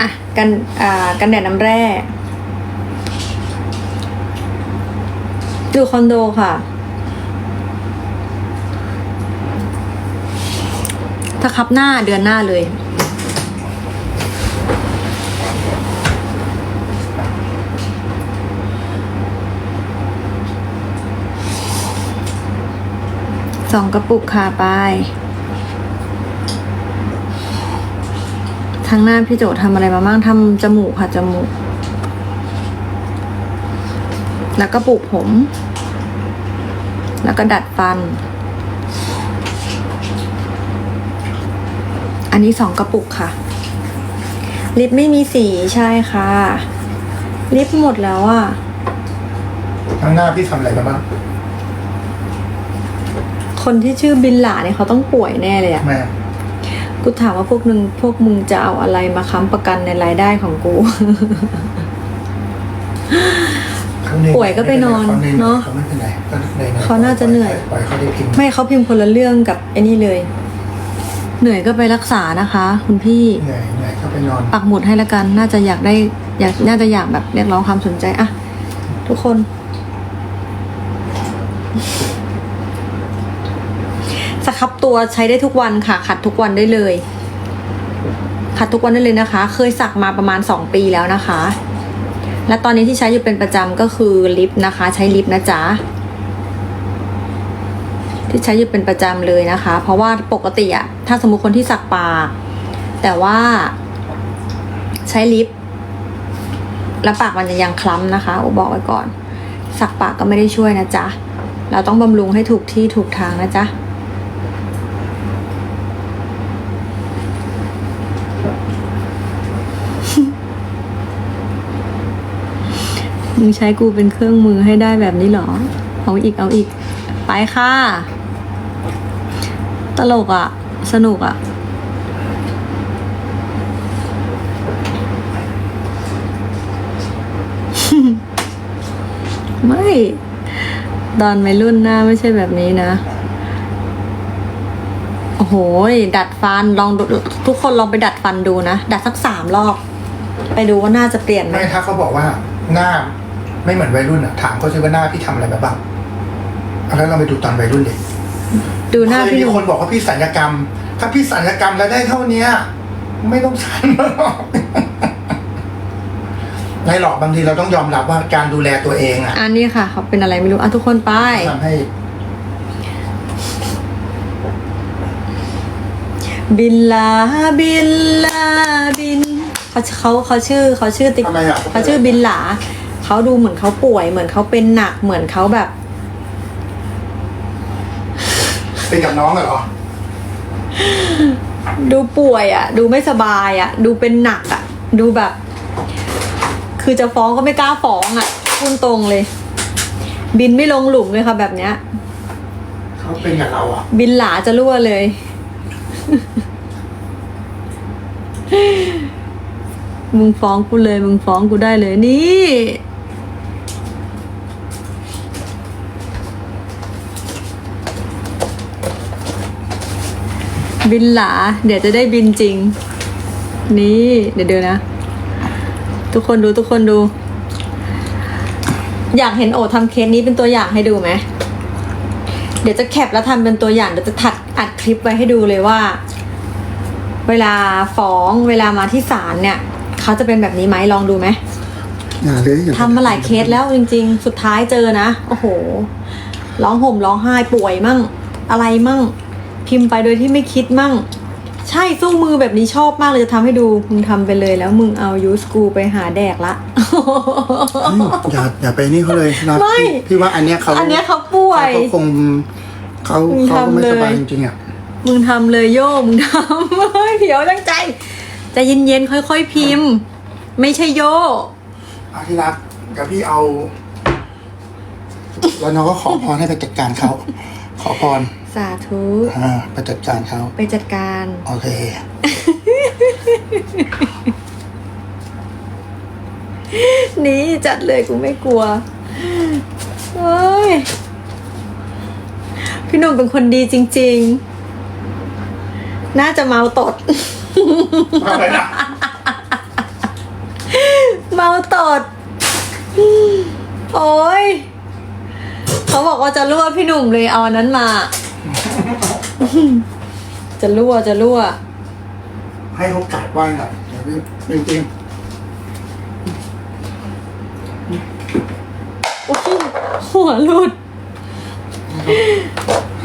อะกันอ่ากันแดดน้ำแร่อยู่คอนโดค่ะ ถ้าคับหน้าเดือนหน้าเลยสองกระปุกค่ะไป ทางหน้าพี่โจทำอะไรมาบ้างทำจมูกค่ะจมูก แล้วก็ปลูกผม แล้วก็ดัดฟัน อันนี้สองกระปุกค่ะ ลิปไม่มีสีใช่ค่ะ ลิปหมดแล้วอะข้างหน้าพี่ทำอะไรมาบ้างคนที่ชื่อบินหลาเนี่ยเขาต้องป่วยแน่เลยอะแม่ กูถามว่าพวกนึงพวกมึงจะเอาอะไรมาค้ำประกันในรายได้ของกูเขาเหนื่อป่วยก็ไปนอนเขาหยเนอะเขาไม่เป็นไรก็หอยๆเขาน่าจะเหนื่อยปล่อยเขาได้พิมพ์ไม่เขาพิมพ์คนละเรื่องกับไอ้นี่เลย เหนื่อยก็ไปรักษานะคะ คุณพี่เหนื่อยเหนื่อยก็ไปนอนปักหมุดให้ละกัน น่าจะอยากได้ อยากน่าจะอยากแบบเรียกร้องความสนใจอะทุกคน สครับ ตัวใช้ได้ทุกวันค่ะ ขัดทุกวันได้เลย ขัดทุกวันได้เลยนะคะ เคยสักมาประมาณสองปีแล้วนะคะ และตอนนี้ที่ใช้อยู่เป็นประจำก็คือลิปนะคะ ใช้ลิปนะจ๊ะที่ใช้อยู่เป็นประจำเลยนะคะ เพราะว่าปกติอะถ้าสมมุติคนที่สักปากแต่ว่าใช้ลิปแล้วปากมันจะยังคล้ำนะคะโอบอกไว้ก่อน สักปากก็ไม่ได้ช่วยนะจ๊ะ เราต้องบำรุงให้ถูกที่ถูกทางนะจ๊ะ มึงใช้กูเป็นเครื่องมือให้ได้แบบนี้เหรอ เอาอีกเอาอีก ไปค่ะ ตลกอะ่ะ สนุกอะ ไม่ตอนวัยรุ่นหน้าไม่ใช่แบบนี้นะ โอ้โห ดัดฟันลองทุกคนลองไปดัดฟันดูนะ ดัดสักสามรอบ ไปดูว่าหน้าจะเปลี่ยนไหมไม่ถ้าเขาบอกว่าหน้า ไม่เหมือนวัยรุ่นอะ ถามเขาซิว่าหน้าพี่ทำอะไรมาบ้างเอาแล้วเราไปดูตอนวัยรุ่นเด็กดูหน้าเคยพี่หมีนุ่คมนบอกว่าพี่สัญญกรรม ถ้าพี่สัญญกรรมแล้วได้เท่าเนี้ย ไม่ต้องสัญหรอกในหรอกบางทีเราต้องยอมรับว่าการดูแลตัวเองอะอันนี้ค่ะเขาเป็นอะไรไม่รู้อะทุกคนไป ทำให้ บินลาบินลาบินเขาเขาเขาชื่อเขาชื่อติ๊กทำไมอะ เขาชื่อบินหลา เขาดูเหมือนเขาป่วย เหมือนเขาเป็นหนักเหมือนเขาแบบ เป็นกับน้องอะเหรอ ดูป่วยอะ่ะ ดูไม่สบายอะ่ะ ดูเป็นหนักอะ่ะ ดูแบบ คือจะฟ้องก็ไม่กล้าฟ้องอะ่ะพูดตรงเลย บินไม่ลงหลุมเลยค่ะแบบเนี้ยเขาเป็นกับเราอะ บินหลาจะรั่วเลย มึงฟ้องกูเลย มึงฟ้องกูได้เลยนี่ บินหลา เดี๋ยวจะได้บินจริง นี่ เดี๋ยวเดี๋ยวนะ ทุกคนดูทุกคนดู อยากเห็นโอทำเคสนี้เป็นตัวอย่างให้ดูไหมเดี๋ยวจะแคปแล้วทำเป็นตัวอย่างเดี๋ยวจะถัดอัดคลิปไว้ให้ดูเลยว่า เวลาฟ้องเวลามาที่ศาลเนี่ยเขาจะเป็นแบบนี้ไหมลองดูไหมอย่าเลยอย่ทำมาหลายเคสแล้วจริง ๆ สุดท้ายเจอนะ โอ้โห ร้องห่มร้องไห้ป่วยมั่ง อะไรมั่ง พิมพ์ไปโดยที่ไม่คิดมั่ง ใช่สู้มือแบบนี้ชอบมากเลยจะทำให้ดู มึงทำไปเลยแล้วมึงเอายูสกูไปหาแดกละ อืมอย่าอย่าไปนี่เขาเลยนะไม่ พี่พี่ว่าอันเนี้ยเขาอันเนี้ยเขาป่วย เขาคงเขามึงเขาก็ไม่ทำเลยสบายจริงๆอะมึงทำเลยโย่มึงทำเฮ้ยเผียวตั้งใจใจเย็นๆค่อยๆพิมพ์ ไม่ใช่โย่เอาที่รักเดี๋ยวพี่เอา แล้วน้องก็ขอพรให้ไปจัดการเขาขอพร สาธุอ่าไปจัดการเขาไปจัดการ โอเค นี่จัดเลยกูไม่กลัวเฮ้ยพี่หนุ่มเป็นคนดีจริง ๆ น่าจะเมาตด อะไรนะเมาตด โอ้ย เขาบอกว่าจะรั่วพี่หนุ่มเลยเอาอันนั้นมา จะรั่วจะรั่ว ให้เขากัดว่างหน่อยเดี๋ยวพี่จริงโอ้ยหัวหลุด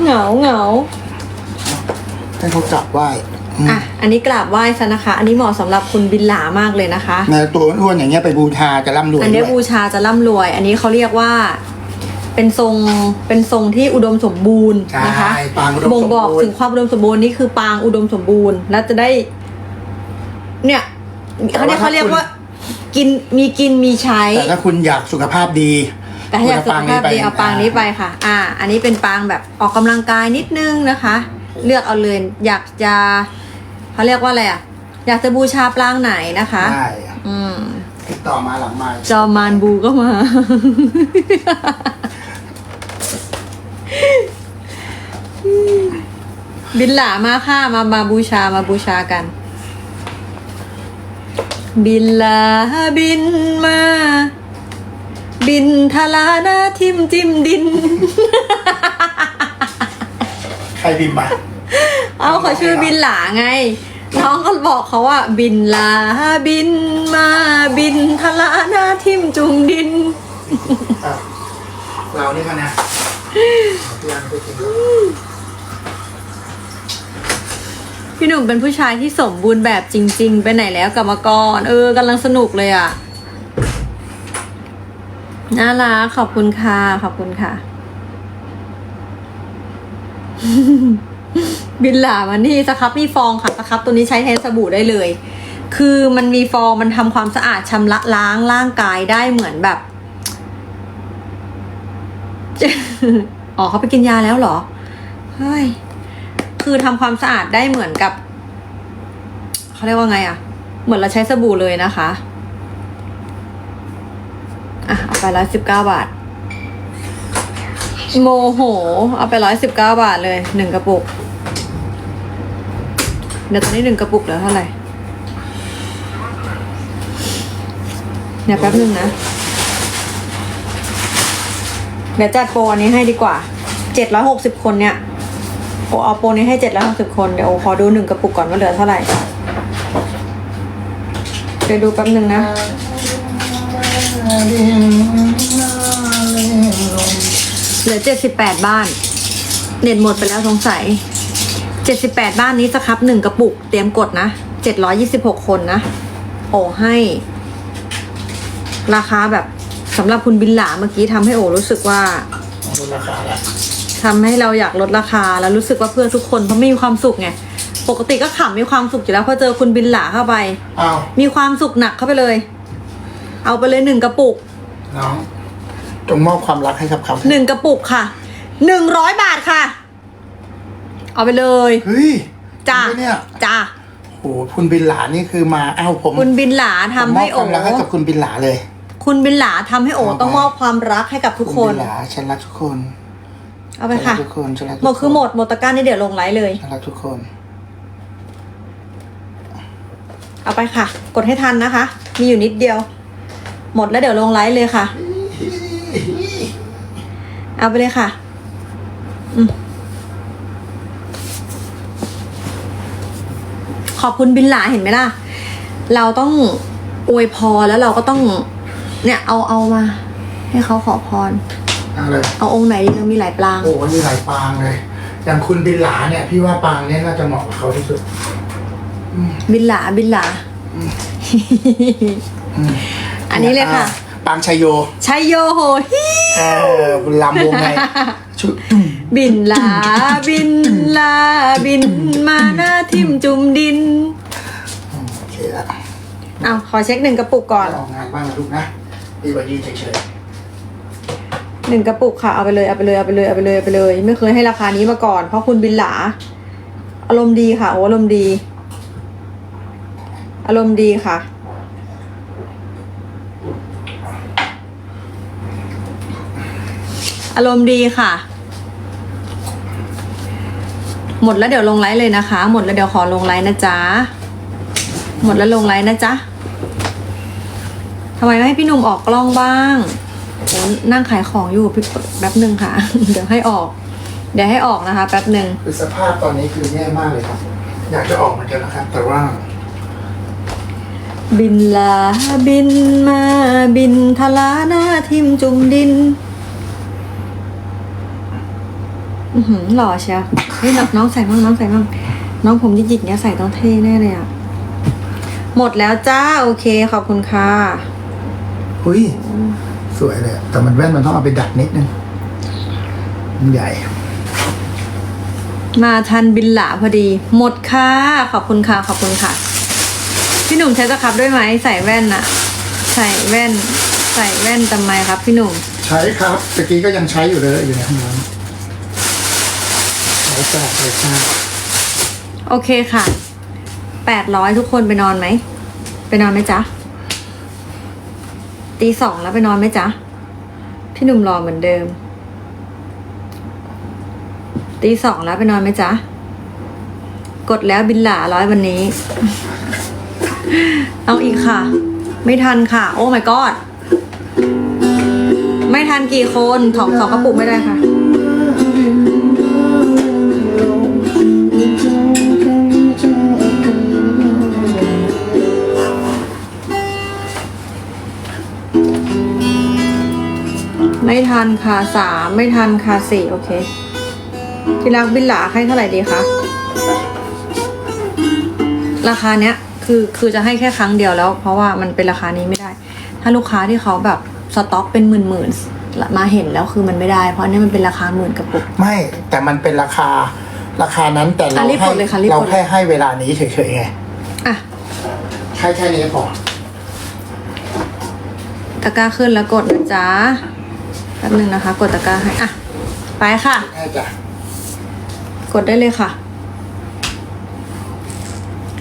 เหงาเหงาๆให้เขาจับไหว้อืมอะ อันนี้กราบไหว้ซะนะคะ อันนี้เหมาะสำหรับคุณบินหลามากเลยนะคะแม่ตัวอ้วนๆอย่างเงี้ยไปบูชาจะร่ำรวย อันนี้ด้วยบูชาจะร่ำรวย อันนี้เขาเรียกว่า เป็นทรงเป็นทรงที่อุดมสมบูรณ์นะคะใช่ปางอุดมบ่งสมบอกบูรถึงณ์ความอุดมสมบูรณ์นี่คือปางอุดมสมบูรณ์ แล้วจะได้ เนี่ยเขาเรียกเขาเรียกว่า กินมีกินมีใช้ แต่ถ้าคุณอยากสุขภาพดีแต่ถ้าอยากสุขภาพดีคุณเอาปางนี้ไปค่ะ อ่า อันนี้เป็นปางแบบออกกำลังกายนิดนึงนะคะ เลือกเอาเลยอยากจะเขาเรียกว่าอะไรอะ อยากจะบูชาปางไหนนะคะ ได้อืม ติดต่อมาหลังไมาจอมานบูก็มา บินหลามาค่ะมามาบูชามาบูชากัน บินลาบินมา บินทลาหน้าทิมจิ้มดิน ใครบินมาเอาเขาชื่อบินหลาไง น้องก็บอกเขาว่า บินลาบินมา บินทลาหน้าทิมจุงดิน อะเรานี่มันนะพี่อันไปกิน พี่หนุ่มเป็นผู้ชายที่สมบูรณ์แบบจริง ๆ ไปไหนแล้วกลับมาก่อนเออกำลังสนุกเลยอะ น่ารักขอบคุณค่ะ ขอบคุณค่ะ บินหลามันนี่สครับมีฟองค่ะสครับตัวนี้ใช้แทนสบู่ได้เลย คือมันมีฟองมันทำความสะอาดชำระล้างร่างกายได้เหมือนแบบ อ๋อเขาไปกินยาแล้วเหรอ เฮ้ย คือทำความสะอาดได้เหมือนกับเขาเรียกว่าไงอะเหมือนเราใช้สบู่เลยนะคะอะเอาไปร้อยสิบเก้าบาท โมโห เอาไปร้อยสิบเก้าบาทเลยหนึ่งกระปุก เดี๋ยวตอนนี้หนึ่งกระปุกเหลือเท่าไหร่เดี๋ยวแป๊บนึงนะ เดี๋ยวจัดโปรอันนี้ให้ดีกว่า เจ็ดร้อยหกสิบคนเนี่ย โอเอาโปรนี้ให้เจ็ดร้อยหกสิบคน เดี๋ยวโอขอดูหนึ่งกระปุกก่อนว่าเหลือเท่าไหร่ เดี๋ยวดูแป๊บนึงนะ เหลือเจ็ดสิบแปดบ้าน เน็ตหมดไปแล้วสงสัยเจ็ดสิบแปดบ้านนี้สครับหนึ่งกระปุก เตรียมกดนะเจ็ดร้อยี่สิบหกคนนะ โอให้ ราคาแบบสำหรับคุณบินหลาเมื่อกี้ทำให้โอรู้สึกว่าลดราคาแล้ว ทำให้เราอยากลดราคาแล้วรู้สึกว่าเพื่อทุกคนเพราะไม่มีความสุขไงปกติก็ขำมีความสุขอยู่แล้วพอเจอคุณบินหลาเข้าไปเอามีความสุขหนักเข้าไปเลย เอาไปเลยหนึ่งกระปุกน้องจงมอบความรักให้กับเขาหนึ่งกระปุกค่ะหนึ่งร้อยบาทค่ะ เอาไปเลยเฮ้ยจ้าจริงปะเนี่ยจ้าโหคุณบินหลานี่คือมาเอ้าผมคุณบินหลาทำให้ผมโอมอบความรักให้กับคุณบินหลาเลย คุณบินหลาทำให้โอเอาไปต้องมอบความรักให้กับทุกคณนบินหลาฉันรักทุกคน เอาไปฉันรัค่ะกทุกคนฉันรักทุกหมดคือหมดหมดตะกร้านี่เดี๋ยวลงไลฟ์เลยฉันรักทุกคน เอาไปค่ะ กดให้ทันนะคะ มีอยู่นิดเดียว หมดแล้วเดี๋ยวลงไลฟ์เลยค่ะ เอาไปเลยค่ะ อืมขอบคุณบินหลาเห็นไหมล่ะ เราต้องอวยพรแล้วเราก็ต้อง เนี่ยเอาเอามา ให้เขาขอพรเอาเลยเอาองค์ไหนดีเรามีหลายปรางโอ้โหมีหลายปางเลย อย่างคุณบินหลาเนี่ย พี่ว่าปางเนี่ยน่าจะเหมาะกับเขาที่สุดบินหลาบินหลาอืมอันนี้เลยค่ะ อ่ปางชัยโยชัยโยโหฮิเออคุณลำวงในชุดตุ้มบินลาบินลาบินมาหน้าทิมจุ่มดินโอเคละเอาขอเช็คหนึ่งกระปุกก่อน ออกงานบ้างนะลูกนะดีกว่ายืนเฉย หนึ่งกระปุกค่ะเอาไปเลยเอาไปเลยเอาไปเลยเอาไปเลยเอาไปเลย ไม่เคยให้ราคานี้มาก่อน เพราะคุณบินหลา อารมณ์ดีค่ะโอ้อารมณ์ดี อารมณ์ดีค่ะ อารมณ์ดีค่ะ หมดแล้วเดี๋ยวลงไลฟ์เลยนะคะ หมดแล้วเดี๋ยวขอลงไลฟ์นะจ๊ะหมดแล้วลงไลฟ์นะจ๊ะทำไมไม่ให้พี่หนุ่มออกกล้องบ้าง โอ้นั่งขายของอยู่พี่แป๊บหนึ่งค่ะ เดี๋ยวให้ออก เดี๋ยวให้ออกนะคะ แป๊บหนึ่งคือสภาพตอนนี้คือแย่มากเลยครับ อยากจะออกเหมือนกันนะครับ แต่ว่า บินลาบินมาบินทลาหน้าทิมจุ่มดินอือหือหล่อเชียวเฮ้ยน้องน้องใส่มั่งน้องใส่มั่งน้องผมหยิกๆเนี้ยใส่ต้องเท่แน่เลยอะหมดแล้วจ้า โอเคขอบคุณค่ะ อุ้ย สวยเลยอะแต่มันแว่นมันต้องเอาไปดัดนิดนึงมันใหญ่ มาทันบินหลาพอดี หมดค่ะ ขอบคุณค่ะ ขอบคุณค่ะ พี่หนุ่มใช้สครับด้วยไหมใส่แว่นอะใส่แว่น ใส่แว่นทำไมครับ พี่หนุ่ม ใช้ครับตะกี้ก็ยังใช้อยู่เลยอยู่ในห้องน้ำใช้จ้าใช้จ้าโอเคค่ะแปดร้อยทุกคนไปนอนไหม ไปนอนไหมจ๊ะ ตีสองแล้วไปนอนไหมจ๊ะ พี่หนุ่มรอเหมือนเดิม ตีสองแล้วไปนอนไหมจ๊ะ กดแล้วบินหลาร้อยวันนี้ เอาอีกค่ะ ไม่ทันค่ะ โอ้ my god ไม่ทันกี่คนของสองกระปุกไม่ได้ค่ะ ทันค่ะสามไม่ทันค่ะสี่โอเค ที่รักบินหลาให้เท่าไหร่ดีคะราคาเนี้ยคือคือจะให้แค่ครั้งเดียวแล้ว เพราะว่ามันเป็นราคานี้ไม่ได้ ถ้าลูกค้าที่เขาแบบสต็อกเป็นหมื่นหมื่นๆมาเห็นแล้วคือมันไม่ได้ เพราะอันนี้มันเป็นราคาหมื่นกระปุก ไม่แต่มันเป็นราคาราคานั้นแต่เราอะรีบให้กดเลยค่ะรีบกด เราแค่ให้เวลานี้เฉยๆไงอะแค่แค่นี้พอตะกร้าขึ้นแล้วกดนะจ๊ะ แป๊บหนึ่งนะคะ กดตะกร้าให้อะไปค่ะแค่จ้ะกดได้เลยค่ะ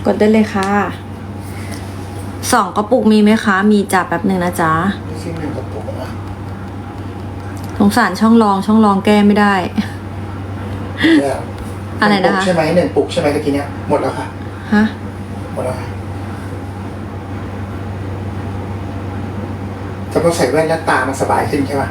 กดได้เลยค่ะสองกระปุกมีไหมคะ มีจ้ะแป๊บหนึ่งนะจ๊ะนี่คือหนึ่งกระปุกนะสงสารช่องรองช่องรองแก้ไม่ได้ เนี่ยอะไรนะคะ หงปุกใช่ไหมหนึ่งปุกใช่ไหมตะกี้เนี้ยหมดแล้วค่ะ ฮะ หมดแล้วค่ะแต่พอใส่แว่นแล้วตามันสบายขึ้นใช่ไหม